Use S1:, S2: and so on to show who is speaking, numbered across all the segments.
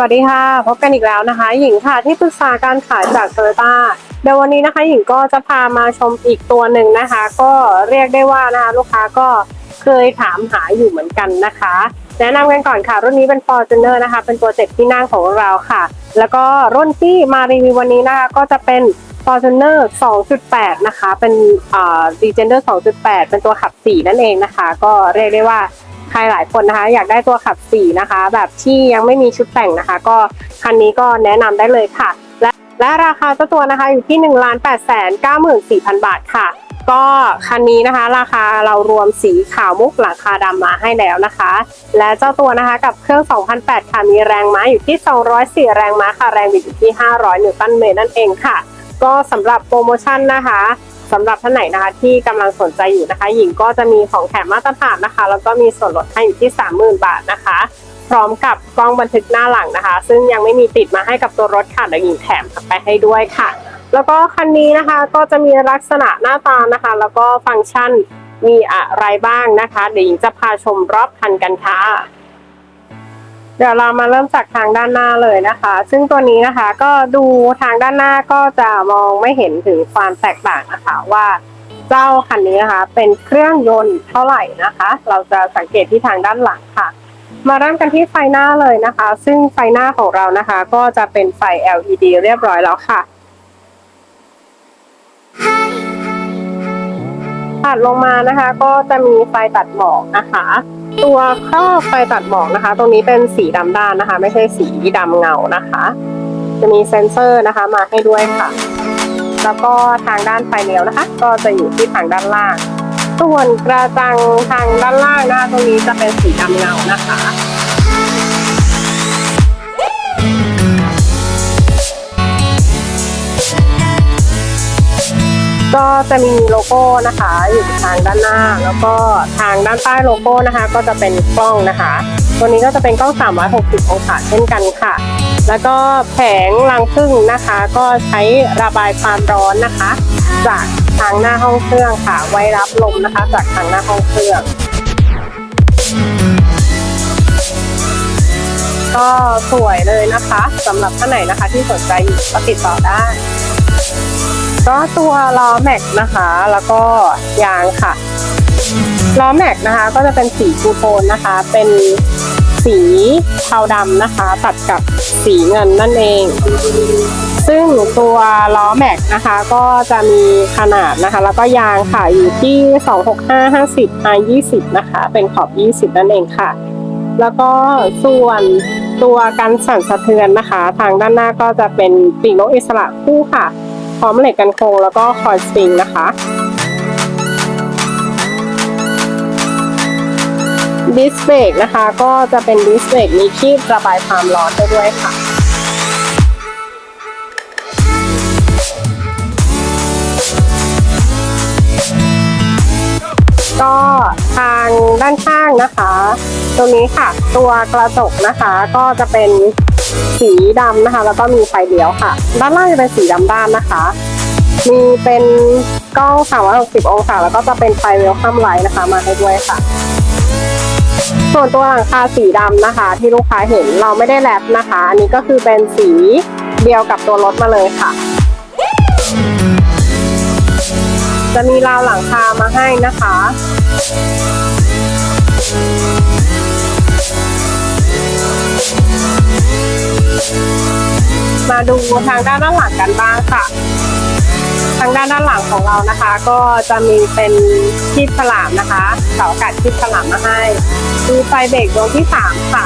S1: สวัสดีค่ะ พบกันอีกแล้วนะคะ หญิงค่ะที่ปรึกษาการขายจากโตโยต้าเดี๋ยววันนี้นะคะ หญิงก็จะพามาชมอีกตัวหนึ่งนะคะ ก็เรียกได้ว่านะคะลูกค้าก็เคยถามหาอยู่เหมือนกันนะคะ แนะนำกันก่อนค่ะ รุ่นนี้เป็น Fortuner นะคะ เป็นตัวเจ็ดที่นั่งของเราค่ะ แล้วก็รุ่นที่มารีวิววันนี้นะคะก็จะเป็น Fortuner 2.8 นะคะ เป็นอ่า Legender 2.8 เป็นตัวขับ 4 นั่นเองนะคะ ก็เรียกได้ว่า ใครหลายคนนะคะ อยากได้ตัวขับ4นะคะ แบบที่ยังไม่มีชุดแต่งนะคะ ก็คันนี้ก็แนะนำได้เลยค่ะ และและราคาเจ้าตัวนะคะอยู่ที่1 8 9 4 0 0 0บาทค่ะ ก็คันนี้นะคะ ราคาเรารวมสีขาวมุกหลังคาดำมาให้แล้วนะคะ และเจ้าตัวนะคะกับเครื่อง 2008 ค่ะ มีแรงม้าอยู่ที่ 204 แรงม้าค่ะ แรงบิดอยู่ที่ 500นิวตันเมตรนั่นเองค่ะ ก็สำหรับโปรโมชั่นนะคะ สำหรับท่านไหนนะคะที่กำลังสนใจอยู่นะคะ หญิงก็จะมีของแถมมาตรฐานนะคะ แล้วก็มีส่วนลดให้อยู่ที่ 30,000 บาทนะคะ พร้อมกับกล้องบันทึกหน้าหลังนะคะ ซึ่งยังไม่มีติดมาให้กับตัวรถค่ะเดี๋ยวหญิงแถมไปให้ด้วยค่ะ แล้วก็คันนี้นะคะก็จะมีลักษณะหน้าตานะคะ แล้วก็ฟังก์ชันมีอะไรบ้างนะคะ เดี๋ยวหญิงจะพาชมรอบคันกันค่ะ เดี๋ยวเรามาเริ่มจากทางด้านหน้าเลยนะคะ ซึ่งตัวนี้นะคะก็ดูทางด้านหน้าก็จะมองไม่เห็นถึงความแตกต่างนะคะว่าเจ้าคันนี้นะคะเป็นเครื่องยนต์เท่าไหร่นะคะ เราจะสังเกตที่ทางด้านหลังค่ะ มาเริ่มกันที่ไฟหน้าเลยนะคะ ซึ่งไฟหน้าของเรานะคะ ก็จะเป็นไฟ LED เรียบร้อยแล้วค่ะถัดลงมานะคะก็จะมีไฟตัดหมอกนะคะ ตัวครอบไฟตัดหมอกนะคะ ตรงนี้เป็นสีดำด้านนะคะ ไม่ใช่สีดำเงานะคะ จะมีเซ็นเซอร์นะคะมาให้ด้วยค่ะ แล้วก็ทางด้านไฟเลี้ยวนะคะ ก็จะอยู่ที่ทางด้านล่าง ส่วนกระจังทางด้านล่างนะคะตรงนี้จะเป็นสีดำเงานะคะ ก็จะมีโลโก้นะคะ อยู่ทางด้านหน้า แล้วก็ทางด้านใต้โลโก้นะคะ ก็จะเป็นกล้องนะคะ ตัวนี้ก็จะเป็นกล้อง 360 องศาเช่นกันค่ะ แล้วก็แผงรังผึ้งนะคะ ก็ใช้ระบายความร้อนนะคะ จากทางหน้าห้องเครื่องค่ะ ไว้รับลมนะคะ จากทางหน้าห้องเครื่องก็สวยเลยนะคะสำหรับท่านไหนนะคะที่สนใจอยู่ก็ติดต่อได้ ก็ตัวล้อแม็กนะคะ แล้วก็ยางค่ะล้อแม็กนะคะ ก็จะเป็นสีทูโทนนะคะ เป็นสีเทาดำนะคะ ตัดกับสีเงินนั่นเอง ซึ่งตัวล้อแม็กนะคะ ก็จะมีขนาดนะคะ แล้วก็ยางค่ะอยู่ที่ 265 50 R 20 นะคะ เป็นขอบ 20 นั่นเองค่ะ แล้วก็ส่วนตัวกันสั่นสะเทือนนะคะ ทางด้านหน้าก็จะเป็นปีกนกอิสระคู่ค่ะ พร้อมเหล็กกันโครงแล้วก็คอยสปริงนะคะ ดิสเบรกนะคะก็จะเป็นดิสเบรกมีคีบระบายความร้อนได้ด้วยค่ะก็ทางด้านข้างนะคะ ตรงนี้ค่ะ ตัวกระจกนะคะก็จะเป็นสีดำนะคะ แล้วก็มีไฟเลี้ยวค่ะ ด้านล่างจะเป็นสีดำด้านนะคะ มีเป็นกล้อง360 องศาแล้วก็จะเป็นไฟเวลคัมไลท์นะคะ มาให้ด้วยค่ะ ส่วนตัวหลังคาสีดำนะคะ ที่ลูกค้าเห็นเราไม่ได้แรปนะคะ อันนี้ก็คือเป็นสีเดียวกับตัวรถมาเลยค่ะจะมีราวหลังคามาให้นะคะ มาดูทางด้านด้านหลังกันบ้างค่ะ ทางด้านด้านหลังของเรานะคะ ก็จะมีเป็นคีบฉลามนะคะเสาอากาศคีบฉลามมาให้มีไฟเบรกดวงที่สามค่ะ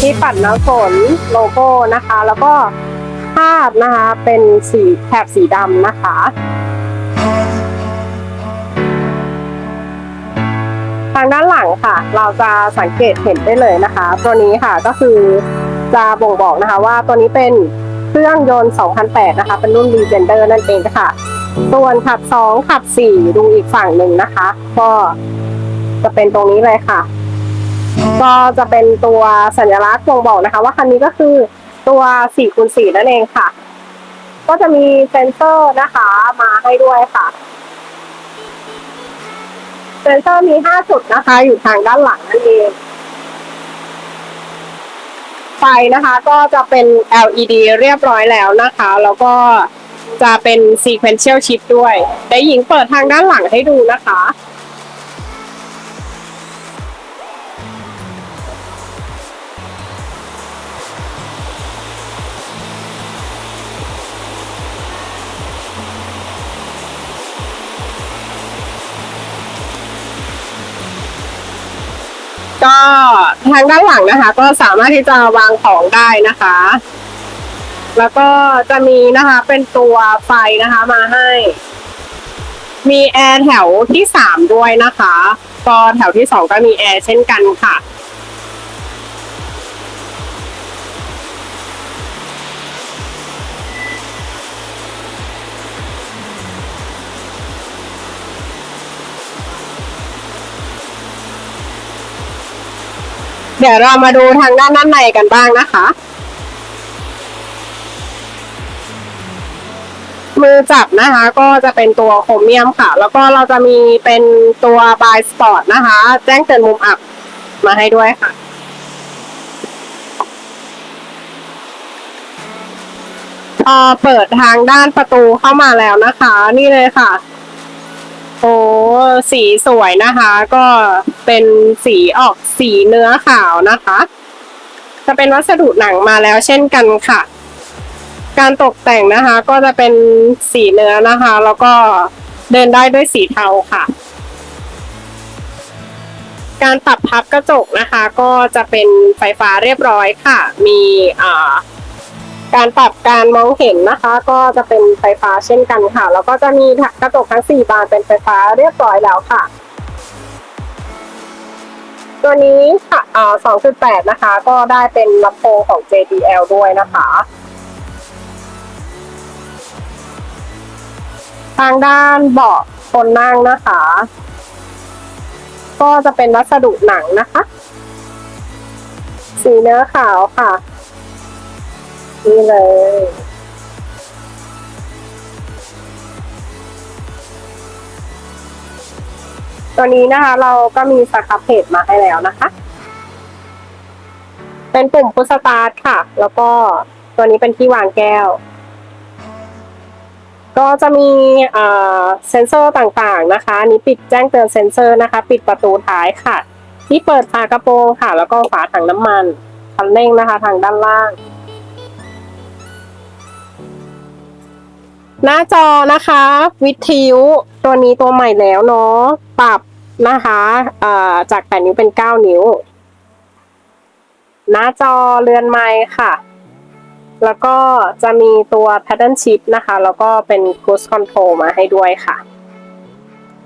S1: ที่ปัดน้ำฝนโลโก้นะคะ แล้วก็ภาพนะคะเป็นสีแถบสีดำนะคะ ทางด้านหลังค่ะ เราจะสังเกตเห็นได้เลยนะคะ ตัวนี้ค่ะก็คือ จะบ่งบอกนะคะว่าตัวนี้เป็นเครื่องยนต์ 2008 นะคะ เป็นรุ่น Legender นั่นเองค่ะ ส่วนขับ 2 ขับ 4 ดูอีกฝั่งหนึ่งนะคะ ก็จะเป็นตรงนี้เลยค่ะ ก็จะเป็นตัวสัญลักษณ์บ่งบอกนะคะ ว่าคันนี้ก็คือตัว4คูณ4นั่นเองค่ะ ก็จะมีเซนเซอร์นะคะมาให้ด้วยค่ะเซนเซอร์มี 5 จุดนะคะ อยู่ทางด้านหลังนั่นเอง ไฟนะคะ ก็จะเป็น LED เรียบร้อยแล้วนะคะ แล้วก็จะเป็น sequential chip ด้วยเดี๋ยวหญิงเปิดทางด้านหลังให้ดูนะคะ ทางด้านหลังนะคะ ก็สามารถที่จะวางของได้นะคะ แล้วก็จะมีนะคะเป็นตัวไฟนะคะมาให้ มีแอร์แถวที่สามด้วยนะคะก็แถวที่สองก็มีแอร์เช่นกันค่ะ เดี๋ยวเรามาดูทางด้านด้านในกันบ้างนะคะ มือจับนะคะก็จะเป็นตัวโครเมียมค่ะ แล้วก็เราจะมีเป็นตัวบายสปอร์ตนะคะ แจ้งเตือนมุมอับมาให้ด้วยค่ะพอเปิดทางด้านประตูเข้ามาแล้วนะคะ นี่เลยค่ะ โอ้สีสวยนะคะ ก็เป็นสีออกสีเนื้อขาวนะคะ จะเป็นวัสดุหนังมาแล้วเช่นกันค่ะ การตกแต่งนะคะ ก็จะเป็นสีเนื้อนะคะ แล้วก็เดินได้ด้วยสีเทาค่ะ การปรับพับกระจกนะคะ ก็จะเป็นไฟฟ้าเรียบร้อยค่ะ มีอ่า การปรับการมองเห็นนะคะ ก็จะเป็นไฟฟ้าเช่นกันค่ะ แล้วก็จะมีกระจกทั้ง 4 บานเป็นไฟฟ้าเรียบร้อยแล้วค่ะ ตัวนี้ค่ะอ่า2.8 นะคะ ก็ได้เป็นลำโพงของ JBL ด้วยนะคะทางด้านเบาะคนนั่งนะคะ ก็จะเป็นวัสดุหนังนะคะ สีเนื้อขาวค่ะ นี่เลยตัวนี้นะคะ เราก็มีสครับเพจมาให้แล้วนะคะ เป็นปุ่มพุชสตาร์ทค่ะ แล้วก็ตัวนี้เป็นที่วางแก้ว ก็จะมีเซนเซอร์ต่างๆนะคะ นี้ปิดแจ้งเตือนเซนเซอร์นะคะ ปิดประตูท้ายค่ะ ที่เปิดฝากระโปรงค่ะ แล้วก็ฝาถังน้ำมันคันเร่งนะคะ ทางด้านล่าง หน้าจอนะคะ วิทยุตัวนี้ตัวใหม่แล้วเนาะปรับนะคะจาก 8 นิ้วเป็น 9 นิ้ว หน้าจอเรือนไม้ค่ะ แล้วก็จะมีตัว pattern chip นะคะ แล้วก็เป็น cruise control มาให้ด้วยค่ะ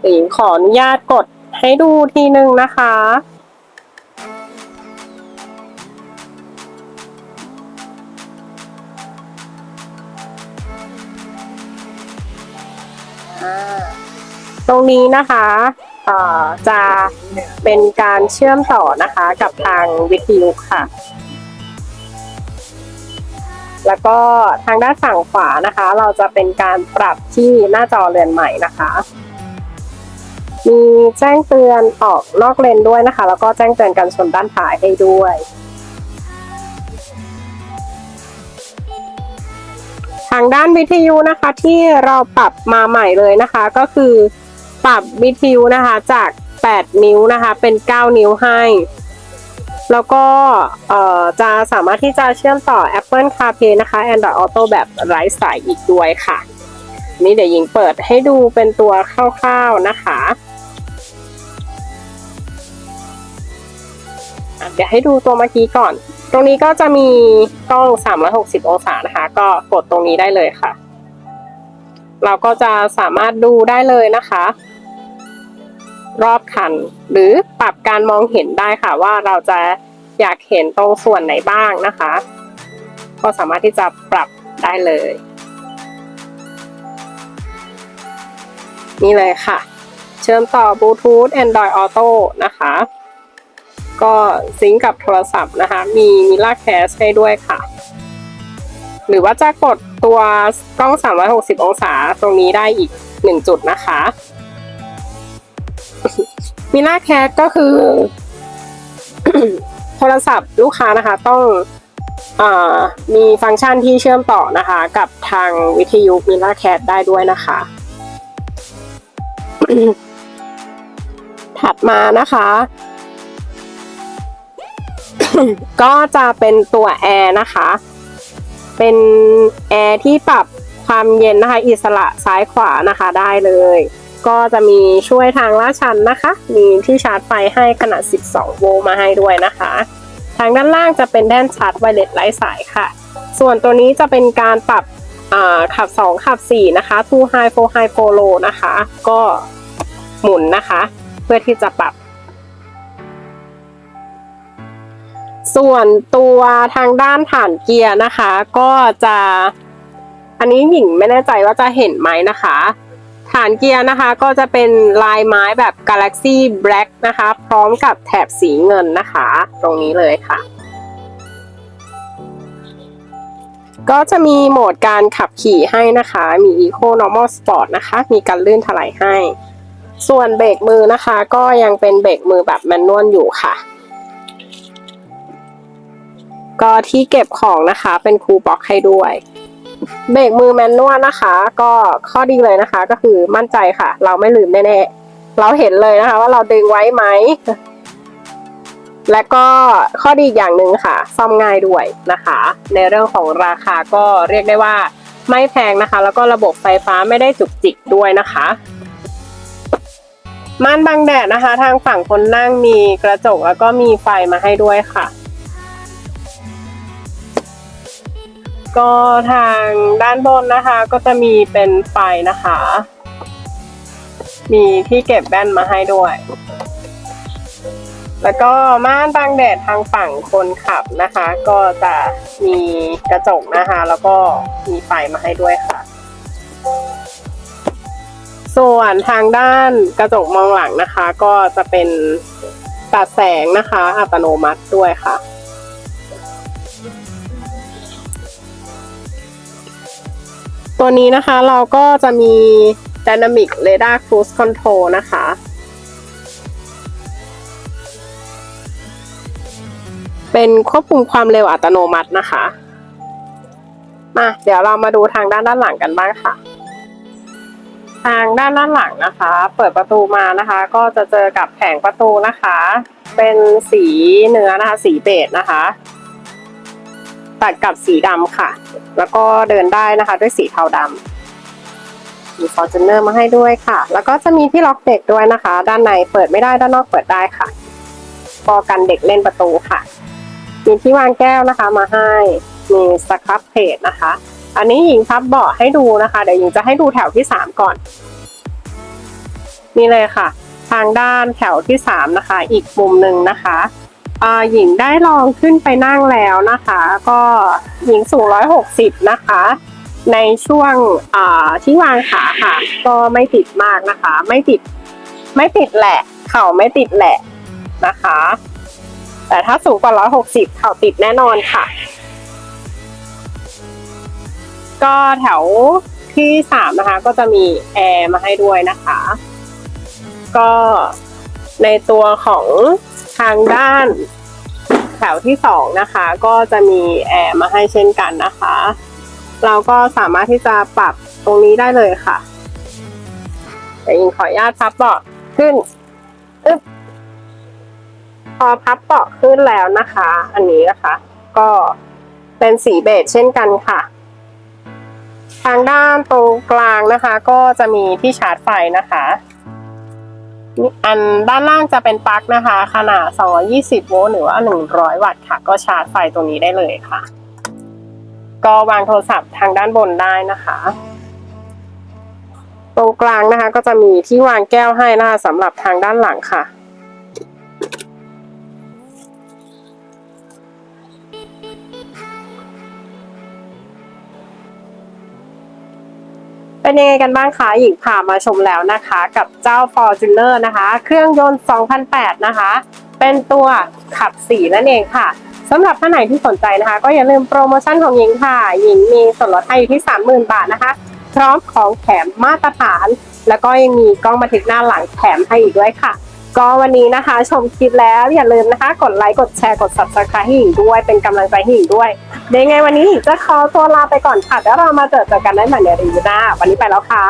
S1: เดี๋ยวหญิงขออนุญาตกดให้ดูทีนึงนะคะ ตรงนี้นะคะจะเป็นการเชื่อมต่อนะคะกับทางวิทยุค่ะ แล้วก็ทางด้านฝั่งขวานะคะ เราจะเป็นการปรับที่หน้าจอเรือนใหม่นะคะ มีแจ้งเตือนออกนอกเลนด้วยนะคะ แล้วก็แจ้งเตือนการชนด้านท้ายให้ด้วยทางด้านวิทยุนะคะที่เราปรับมาใหม่เลยนะคะ ก็คือ ปรับวิทยุนะคะจาก 8 นิ้วนะคะเป็น 9 นิ้วให้ แล้วก็จะสามารถที่จะเชื่อมต่อ Apple CarPlay นะคะ Android Auto แบบไร้สายอีกด้วยค่ะ นี่เดี๋ยวหญิงเปิดให้ดูเป็นตัวคร่าวๆนะคะอะเดี๋ยวให้ดูตัวเมื่อกี้ก่อน ตรงนี้ก็จะมีกล้อง 360 องศานะคะ ก็กดตรงนี้ได้เลยค่ะ เราก็จะสามารถดูได้เลยนะคะ รอบคัน หรือปรับการมองเห็นได้ค่ะว่าเราจะอยากเห็นตรงส่วนไหนบ้างนะคะ ก็สามารถที่จะปรับได้เลย นี่เลยค่ะ เชื่อมต่อบลูทูธ Android Auto นะคะ ก็ซิงกับโทรศัพท์นะคะ มีมิลาแคสให้ด้วยค่ะ หรือว่าจะกดตัวกล้อง 360 องศาตรงนี้ได้อีกหนึ่งจุดนะคะ มิล่าแคสก็คือ โทรศัพท์ลูกค้านะคะ ต้องอมีฟังก์ชันที่เชื่อมต่อนะคะ กับทางวิทยุมิล a าแค t ได้ด้วยนะคะ ถัดมานะคะ ก็จะเป็นตัวแอร์นะคะ เป็นแอร์ที่ปรับความเย็นนะคะ อิสระซ้ายขวานะคะได้เลย ก็จะมีช่วยทางลาดชันนะคะ มีที่ชาร์จไฟให้ขนาด 12 โวลต์มาให้ด้วยนะคะ ทางด้านล่างจะเป็นแท่นชาร์จไวเลสไร้สายค่ะ ส่วนตัวนี้จะเป็นการปรับขับ 2 ขับ 4 นะคะ two high four high four low นะคะ ก็หมุนนะคะ เพื่อที่จะปรับ ส่วนตัวทางด้านฐานเกียร์นะคะ ก็จะ อันนี้หญิงไม่แน่ใจว่าจะเห็นไหมนะคะานเกียร์นะคะก็จะเป็นลายไม้แบบ Galaxy Black นะคะ พร้อมกับแถบสีเงินนะคะ ตรงนี้เลยค่ะ ก็จะมีโหมดการขับขี่ให้นะคะ มี Eco Normal Sport นะคะ มีการลื่นถลายให้ ส่วนเบรกมือนะคะ ก็ยังเป็นเบรกมือแบบแมนนวลอยู่ค่ะ ก็ที่เก็บของนะคะเป็นคูบ็อกให้ด้วย เบรกมือแมนนวลนะคะ ก็ข้อดีเลยนะคะ ก็คือมั่นใจค่ะ เราไม่ลืมแน่ๆเราเห็นเลยนะคะ ว่าเราดึงไว้ไหมและก็ข้อดีอีกอย่างหนึ่งค่ะ ซ่อมง่ายด้วยนะคะ ในเรื่องของราคาก็เรียกได้ว่าไม่แพงนะคะ แล้วก็ระบบไฟฟ้าไม่ได้จุกจิกด้วยนะคะม่านบังแดดนะคะ ทางฝั่งคนนั่งมีกระจกแล้วก็มีไฟมาให้ด้วยค่ะ ก็ทางด้านบนนะคะ ก็จะมีเป็นไฟนะคะ มีที่เก็บแว่นมาให้ด้วย แล้วก็ม่านบังแดดทางฝั่งคนขับนะคะ ก็จะมีกระจกนะคะ แล้วก็มีไฟมาให้ด้วยค่ะ ส่วนทางด้านกระจกมองหลังนะคะ ก็จะเป็นตัดแสงนะคะ อัตโนมัติด้วยค่ะ ตัวนี้นะคะเราก็จะมี Dynamic Radar Cruise Control นะคะ เป็นควบคุมความเร็วอัตโนมัตินะคะ มาเดี๋ยวเรามาดูทางด้านด้านหลังกันบ้างค่ะ ทางด้านด้านหลังนะคะ เปิดประตูมานะคะ ก็จะเจอกับแผงประตูนะคะ เป็นสีเนื้อนะคะ สีเบจนะคะ ตัดกับสีดำค่ะ แล้วก็เดินได้นะคะด้วยสีเทาดำมีฟอร์จูเนอร์มาให้ด้วยค่ะ แล้วก็จะมีที่ล็อกเด็กด้วยนะคะ ด้านในเปิดไม่ได้ด้านนอกเปิดได้ค่ะก็กันเด็กเล่นประตูค่ะ มีที่วางแก้วนะคะมาให้ มีสครับเพจนะคะ อันนี้หญิงพับเบาะให้ดูนะคะ เดี๋ยวหญิงจะให้ดูแถวที่สามก่อน นี่เลยค่ะ ทางด้านแถวที่สามนะคะ อีกมุมหนึ่งนะคะ หญิงได้ลองขึ้นไปนั่งแล้วนะคะ ก็หญิงสูงร้อยหกสิบนะคะ ในช่วงที่วางขาค่ะ ก็ไม่ติดมากนะคะ ไม่ติดไม่ติดแหละ เข่าไม่ติดแหละนะคะ แต่ถ้าสูงกว่าร้อยหกสิบเข่าติดแน่นอนค่ะ ก็แถวที่สามนะคะ ก็จะมีแอร์มาให้ด้วยนะคะ ก็ในตัวของ ทางด้านแถวที่สองนะคะ ก็จะมีแอร์มาให้เช่นกันนะคะ เราก็สามารถที่จะปรับตรงนี้ได้เลยค่ะเดี๋ยวอิงขออนุญาตพับเบาะขึ้นอึ๊บพอพับเบาะขึ้นแล้วนะคะ อันนี้นะคะ ก็เป็นสีเบจเช่นกันค่ะ ทางด้านตรงกลางนะคะ ก็จะมีที่ชาร์จไฟนะคะ อันด้านล่างจะเป็นปลั๊กนะคะ ขนาด 220 โวลต์หรือว่า 100 วัตต์ค่ะ ก็ชาร์จไฟตรงนี้ได้เลยค่ะ ก็วางโทรศัพท์ทางด้านบนได้นะคะ ตรงกลางนะคะ ก็จะมีที่วางแก้วให้นะคะสำหรับทางด้านหลังค่ะ เป็นยังไงกันบ้างคะหญิงพามาชมแล้วนะคะ กับเจ้า Fortuner นะคะ เครื่องยนต์2008 นะคะ เป็นตัวขับสีนั่นเองค่ะสำหรับท่านไหนที่สนใจนะคะ ก็อย่าลืมโปรโมชั่นของหญิงค่ะ หญิงมีส่วนลดให้อยู่ที่ 30,000 บาทนะคะ พร้อมของแถมมาตรฐาน แล้วก็ยังมีกล้องบันทึกหน้าหลังแถมให้อีกด้วยค่ะ ก็วันนี้นะคะ ชมคลิปแล้วอย่าลืมนะคะ กดไลค์กดแชร์กด subscribe ให้หญิงด้วยเป็นกำลังใจหิ่งด้วยเดี๋ไงวันนี้หญิงจะขอตัวลาไปก่อนค่ะแล้วเรามาเจอกันได้ใหม่ในรีวิวหน้าวันนี้ไปแล้วค่ะ